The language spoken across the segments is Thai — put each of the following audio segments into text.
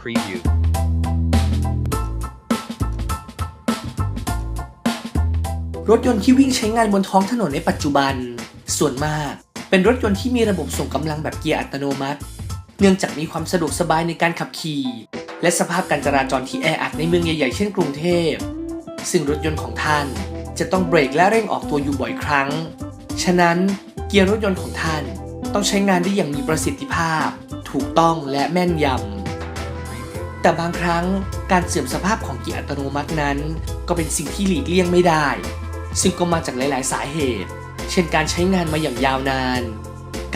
Preview รถยนต์ที่วิ่งใช้งานบนท้องถนนในปัจจุบัน ส่วนมาก เป็นรถยนต์ที่มีระบบส่งกำลังแบบเกียร์อัตโนมัติ เนื่องจากมีความสะดวกสบายในการขับขี่ และสภาพการจราจรที่แออัดในเมืองใหญ่ๆ เช่นกรุงเทพ ซึ่งรถยนต์ของท่านจะต้องเบรกและเร่งออกตัวอยู่บ่อยครั้ง ฉะนั้นเกียร์รถยนต์ของท่านต้องใช้งานได้อย่างมีประสิทธิภาพ ถูกต้องและแม่นยำ แต่บางครั้งการเสื่อมสภาพของเกียร์อัตโนมัตินั้น ก็เป็นสิ่งที่หลีกเลี่ยงไม่ได้ ซึ่งก็มาจากหลาย ๆ สาเหตุ เช่นการใช้งานมาอย่างยาวนาน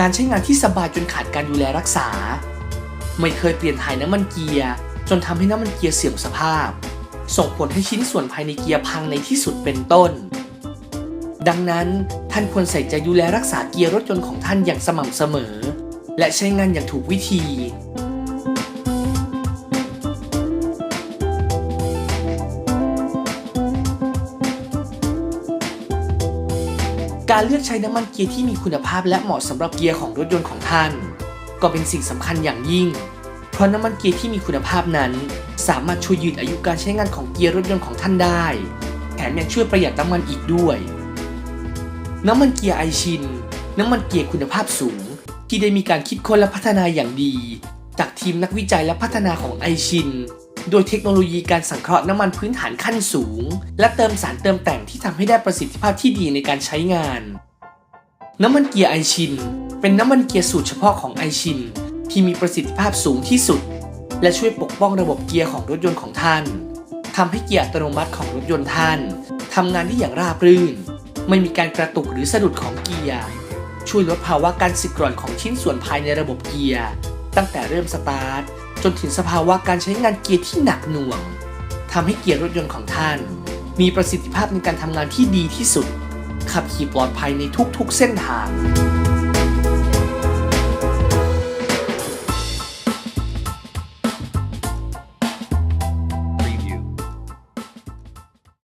การใช้งานที่สบายจนขาดการดูแลรักษา ไม่เคยเปลี่ยนถ่ายน้ำมันเกียร์จนทำให้น้ำมันเกียร์เสื่อมสภาพ ส่งผลให้ชิ้นส่วนภายในเกียร์พังในที่สุดเป็นต้น ดังนั้นท่านควรใส่ใจดูแลรักษาเกียร์รถยนต์ของท่านอย่างสม่ำเสมอ และใช้งานอย่างถูกวิธี การเลือกใช้น้ำมันเกียร์ที่มีคุณภาพและเหมาะสำหรับเกียร์ของรถยนต์ของท่าน ก็เป็นสิ่งสำคัญอย่างยิ่ง เพราะน้ำมันเกียร์ที่มีคุณภาพนั้น สามารถช่วยยืดอายุการใช้งานของเกียร์รถยนต์ของท่านได้ แถมยังช่วยประหยัดน้ำมันอีกด้วย น้ำมันเกียร์ไอชิน น้ำมันเกียร์คุณภาพสูง ที่ได้มีการคิดค้นและพัฒนาอย่างดี จากทีมนักวิจัยและพัฒนาของไอชิน โดยเทคโนโลยีการสังเคราะห์น้ำมันพื้นฐานขั้นสูง และเติมสารเติมแต่งที่ทำให้ได้ประสิทธิภาพที่ดีในการใช้งาน น้ำมันเกียร์ไอชิน เป็นน้ำมันเกียร์สูตรเฉพาะของไอชิน ที่มีประสิทธิภาพสูงที่สุด และช่วยปกป้องระบบเกียร์ของรถยนต์ของท่านทำให้เกียร์อัตโนมัติของรถยนต์ท่านทำงานได้อย่างราบรื่น ไม่มีการกระตุกหรือสะดุดของเกียร์ช่วยลดภาวะการสึกกร่อนของชิ้นส่วนภายในระบบเกียร์ตั้งแต่เริ่มสตาร์ท จนถึงสภาวะการใช้งานเกียร์ที่หนักหน่วงทำให้เกียร์รถยนต์ของท่าน มีประสิทธิภาพในการทำงานที่ดีที่สุด ขับขี่ปลอดภัยในทุกๆเส้นทาง